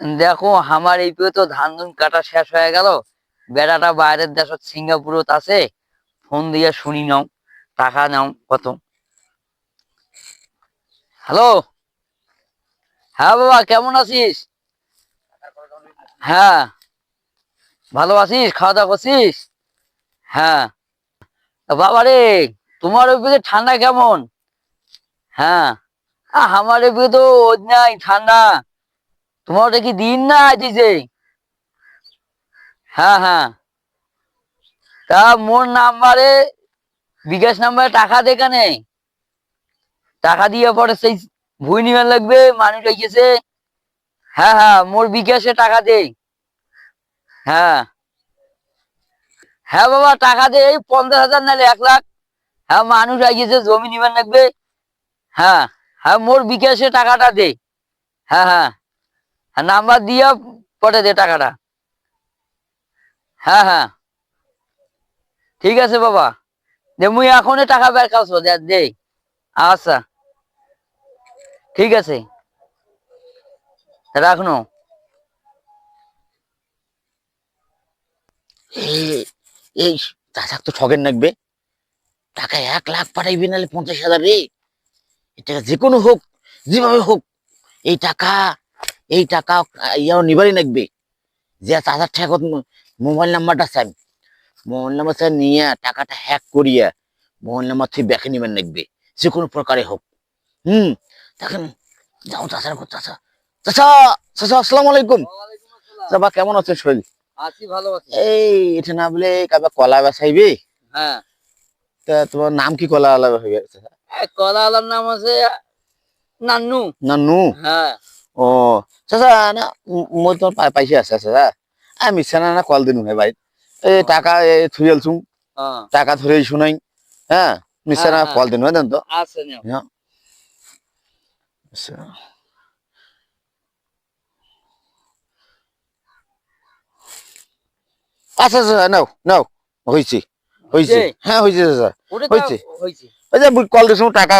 দেখো, আমার এই তো ধান ধুন কাটা শেষ হয়ে গেল। বেড়াটা বাইরের দেশত সিঙ্গাপুরত আছে। ফোন দিয়ে শুনি নাও, টাকা নাও, কত। হ্যালো? হ্যাঁ বাবা, কেমন আছিস? হ্যাঁ। ভালো আছিস? খাওয়া দাওয়া করছিস? হ্যাঁ। বাবা রে, তোমার ওই ঠান্ডা কেমন? হ্যাঁ। আমার এদিকে তো ওই নাই, ঠান্ডা। তোমার ওটা কি দিন না দিছে হ্যাঁ হ্যাঁ। তা মোর নাম্বারে, বিকাশ নাম্বারে টাকা দেখানে টাকা দিয়ে পরে সেই ভুই নিবার লাগবে মানুষ গেছে হ্যাঁ হ্যাঁ মোর বিকাশে টাকা দে। হ্যাঁ। হ্যাঁ বাবা, টাকা দে, এই পঞ্চাশ হাজার নাহলে এক লাখ। হ্যাঁ মানুষ গেছে, জমি নিবার লাগবে। হ্যাঁ হ্যাঁ মোর বিকাশে টাকাটা দে। হ্যাঁ হ্যাঁ। নাম্বার দিয়ে পটে দে টাকাটা। হ্যাঁ হ্যাঁ। ঠিক আছে বাবা। দে, মুই এখনই টাকা বের কাছো দে আচ্ছা। ঠিক আছে। রাখনো এই- চাচাক তো ঠগেন লাগবে টাকা এক লাখ পাঠাইবি নাহলে পঞ্চাশ হাজার রে। এটা যে কোনো হোক, যেভাবে হোক, এই টাকা এই টাকা ইয়াও নিবারই লাগবে। যে চাচার ঠেকত মোবাইল নাম্বারটা চাই মোবাইল নাম্বার চাই নিয়ে টাকাটা হ্যাক করিয়া মোবাইল নাম্বার থেকে ব্যাকে নিবেন লাগবে। যে কোনো প্রকারে হোক। হুম দেখেন যাও চাচার ঘর চাচা। চাচা চাচা আসসালামু আলাইকুম। চাচা কেমন আছেন শরীর? আছি ভালো আছি। এই এটা না বলে কাবা কলা বেসাইবে হ্যাঁ। তা তোমার নাম কি কলা আলাদা হয়ে গেছে? কলা আলার নাম আছে নান্নু। না হ্যাঁ। ও চাচা না মই পাইছে আছে চাচা আমি মিছা না কল দিনু হে ভাই। এই টাকা থুই টাকা শুনাই হ্যাঁ মিছা না। কল দিনু দেন তো আছে নাও আচ্ছা। আচ্ছা আচ্ছা নাও নাও। হয়েছে হয়েছে হয়েছে? হ্যাঁ হয়েছে চাচা। হয়েছে? হয়েছে ওই যে কল দিয়েছিলাম টাকা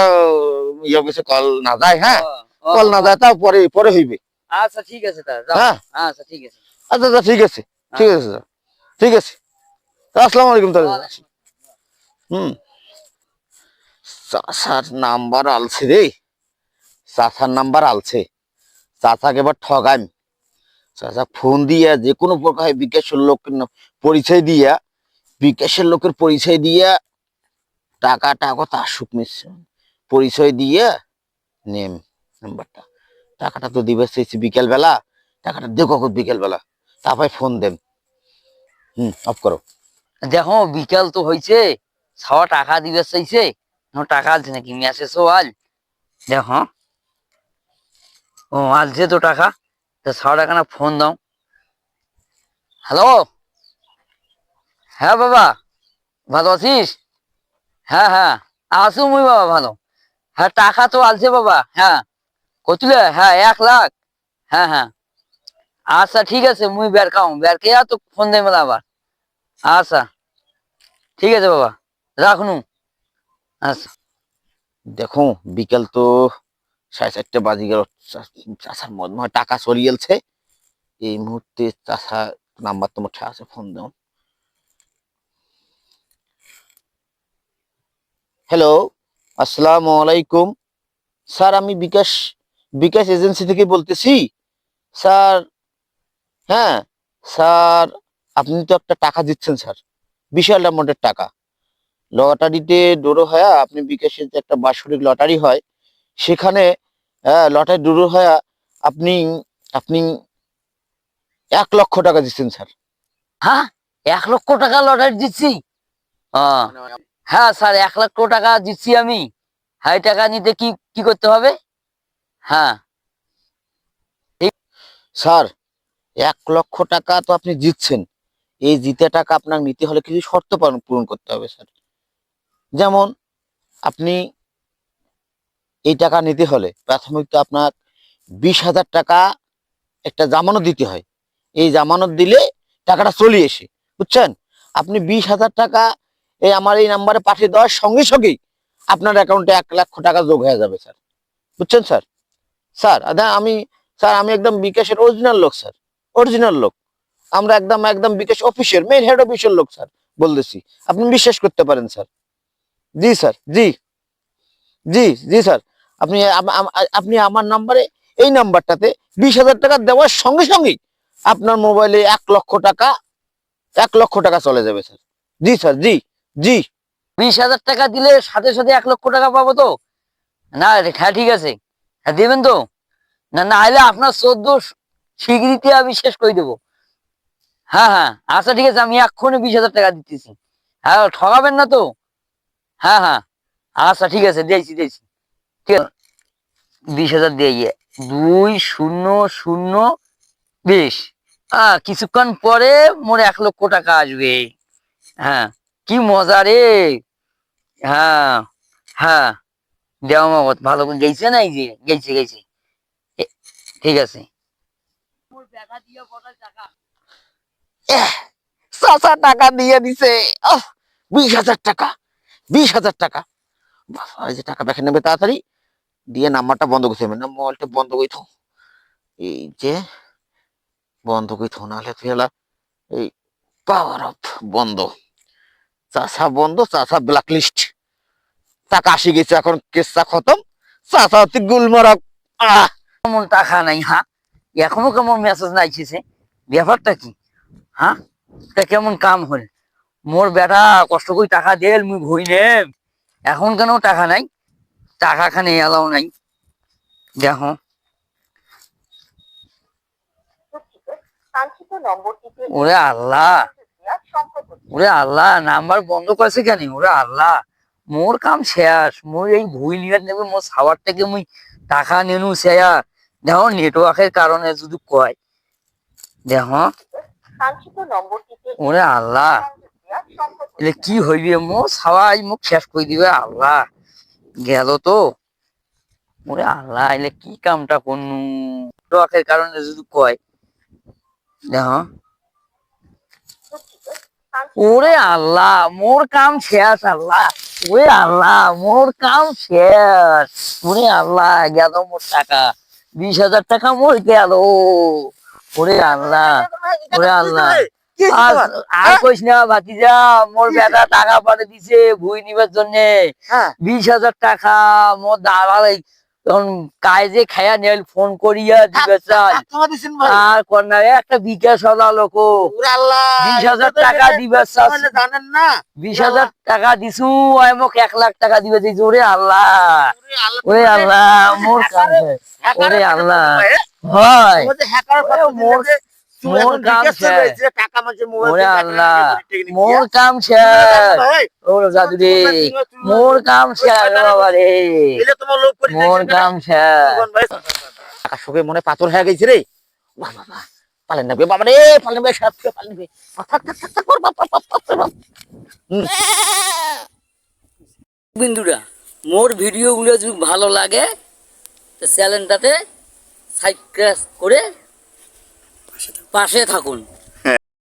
ইয়ে কল না যায় হ্যাঁ কল না যায় তাও পরে পরে হইবে। আচ্ছা ঠিক আছে হ্যাঁ। আচ্ছা ঠিক আছে। আচ্ছা আচ্ছা ঠিক আছে ঠিক আছে স্যার ঠিক আছে। আসসালামু আলাইকুম তাহলে। হুম। চাচার নাম্বার আলছে রে। চাচার নাম্বার আলছে। চাচাকে এবার ঠগাম চাচা ফোন দিয়া যে কোনো প্রকার বিকাশের লোকের পরিচয় দিয়া বিকাশের লোকের পরিচয় দিয়া টাকা টাকা তার সুখ মিশ্র পরিচয় দিয়া নেম। নাম্বারটা। টাকাটা তো দিবে সেই বিকেল বেলা টাকাটা দেখো বিকেল বেলা তারপরে ফোন দেন। হুম অফ করো। দেখো, বিকাল তো হয়েছে ছাওয়া টাকা দিবে চাইছে টাকা আলছে নাকি? মেসেজও আল দেখো, ও আলছে তো টাকা, তো ছাওয়া টাকা না ফোন দাও। হ্যালো হ্যাঁ বাবা, ভালো আছিস? হ্যাঁ হ্যাঁ আসু বাবা, ভালো। হ্যাঁ টাকা তো আলছে বাবা হ্যাঁ। কতুলে? হ্যাঁ এক লাখ। হ্যাঁ হ্যাঁ। আচ্ছা ঠিক আছে, মুই বের খাও বের কে তো ফোন দেবে আবার। আচ্ছা ঠিক আছে বাবা, রাখনু। আচ্ছা। দেখো, বিকেল তো সাড়ে চারটে বাজে গেল। চাষার মনে হয় টাকা চলে গেলছে। এই মুহূর্তে চাষা নাম্বার তোমার আছে ফোন দাও। হ্যালো আসসালামু আলাইকুম। স্যার, আমি বিকাশ বিকাশ এজেন্সি থেকে বলতেছি স্যার হ্যাঁ স্যার আপনি তো একটা টাকা দিচ্ছেন স্যার বিশাল অ্যামাউন্টের টাকা। লটারিতে ডোরো হয়ে আপনি বিকাশের যে একটা বাৎসরিক লটারি হয় সেখানে আহ, লটারি ডোরো হয়ে আপনি আপনি এক লক্ষ টাকা দিচ্ছেন স্যার। হ্যাঁ এক লক্ষ টাকা লটারি দিচ্ছি? আহ, হ্যাঁ স্যার এক লক্ষ টাকা দিচ্ছি আমি। হাই টাকা নিতে কি কি করতে হবে? হ্যাঁ। স্যার, এক লক্ষ টাকা তো আপনি জিতছেন। এই জিতে টাকা আপনার নিতে হলে কিছু শর্ত পূরণ করতে হবে, স্যার। যেমন, আপনি এই টাকা নিতে হলে প্রাথমিক তো আপনার বিশ হাজার টাকা একটা জামানত দিতে হয়। এই জামানত দিলে টাকাটা চলে এসে বুঝছেন? আপনি বিশ হাজার টাকা এই আমার এই নাম্বারে পাঠিয়ে দেওয়ার সঙ্গে সঙ্গেই আপনার অ্যাকাউন্টে এক লক্ষ টাকা যোগ হয়ে যাবে, স্যার। বুঝছেন, স্যার? স্যার আমি স্যার, আমি একদম বিকাশের অরিজিনাল লোক, স্যার। অরিজিনাল লোক। আমরা একদম একদম বিকাশ অফিসের মেন হেড অফিসের লোক, স্যার, বলতেছি। আপনি বিশ্বাস করতে পারেন, স্যার। জি স্যার, জি। জি জি, স্যার। আপনি আপনি আমার নাম্বারে এই নাম্বারটাতে বিশ হাজার টাকা দেওয়ার সঙ্গে সঙ্গেই আপনার মোবাইলে এক লক্ষ টাকা, এক লক্ষ টাকা চলে যাবে, স্যার। জি স্যার, জি জি। বিশ হাজার টাকা দিলে সাথে সাথে এক লক্ষ টাকা পাবো তো? না হ্যাঁ ঠিক আছে। হ্যাঁ দেবেন তো? না না হলে আপনার চোদ্দ স্বীকৃতি আমি শেষ করে দেবো। হ্যাঁ হ্যাঁ আচ্ছা ঠিক আছে, আমি এক্ষুনি বিশ হাজার টাকা দিতেছি। হ্যাঁ ঠকাবেন না তো? হ্যাঁ হ্যাঁ আচ্ছা ঠিক আছে, দিয়েছি দিয়েছি। ঠিক আছে, বিশ হাজার দিয়ে দুই শূন্য শূন্য বিশ। হ্যাঁ কিছুক্ষণ পরে মোর এক লক্ষ টাকা আসবে। হ্যাঁ কি মজা রে। হ্যাঁ হ্যাঁ। দেওয়া মগত ভালো করে গেছে না এই যে? গেছে গেছে ঠিক আছে। চাচা টাকা দিয়ে দিছে। বিশ হাজার টাকা বিশ হাজার টাকা। এই যে টাকা ব্যাকে নেবে তাড়াতাড়ি। দিয়ে নাম্বারটা বন্ধ করতে হবে। না মোবাইলটা বন্ধ করে থাও। এই যে বন্ধ করে থাও নাহলে তুই এলা এই পাওয়ার অফ বন্ধ। চাষা বন্ধ চাষা ব্ল্যাক টাকা আসি গেছে, এখন কেসটা খতম। গুলমারক আহ, কেমন টাকা নাই হ্যাঁ? এখনও কেমন মেসেজ নাই আইসেছে ব্যাপারটা কি? হ্যাঁ? তা কেমন কাম হল? মোর বেটা কষ্ট করে টাকা দেল, মুই ভই নে এখন কেন টাকা নাই? টাকা খানে এলাও নাই। দেখো। ওরে আল্লাহ। ওরে আল্লাহ, নাম্বার বন্ধ করেছে কেন? ওরে আল্লাহ। মোর কাম শেষ মোর এই ভুই নিয়ে নেবে মোর সাওয়ার থেকে মুই টাকা নেনু শেয়া দেখো নেটওয়ার্কের কারণে যদি কয়। দেখো। ওরে আল্লাহ। এলে কি হইবে? মো সাওয়াই মুখ শেষ করে দিবে আল্লাহ। গেল তো। ওরে আল্লাহ, এলে কি কামটা করনু? নেটওয়ার্কের কারণে যদি কয়। দেখো। ওরে আল্লাহ মোর কাম শেষ আল্লাহ। ওরে আল্লাহ মোর কাম শেষ। ওরে আল্লাহ গেল মোর টাকা। বিশ হাজার টাকা মোর গেল। ওরে আল্লাহ ওরে আল্লাহ। আর কইস না ভাতিজা মোর বেটা টাকা পাঠিয়ে দিছে ভুই নিবার জন্য। হ্যাঁ। বিশ হাজার টাকা মোর দাঁড়ালে তখন কাজে খায়া নেল ফোন করিয়া দিবে চাই টাকা দিছেন ভাই। আর কন্যা একটা বিকাশ হলা লোক বিশ হাজার টাকা এটা- দিবে জানেন না। বিশ হাজার টাকা দিছু মোক এক লাখ টাকা দিবে দিয়েছে ওরে আল্লাহ ওরে আল্লাহ মোর কাম ওরে আল্লাহ হয়? মোর- মোর কাম শেষ। ওরে আল্লাহ মোর কাম শেষ। ওরে জাদু রে মোর কাম শেষ বাবা রে। মোর কাম শেষ। টাকা শোকে মনে পাথর হয়ে গেছে রে। বাহ পালেন না বাবা রে পালেন বে সব থেকে পালেন বে। থাক থাক থাক থাক বাপ বাপ বাপ বাপ বাপ বিন্দুরা মোর ভিডিওগুলো যদি ভালো লাগে চ্যানেলটাতে সাবস্ক্রাইব করে পাশে থাকুন।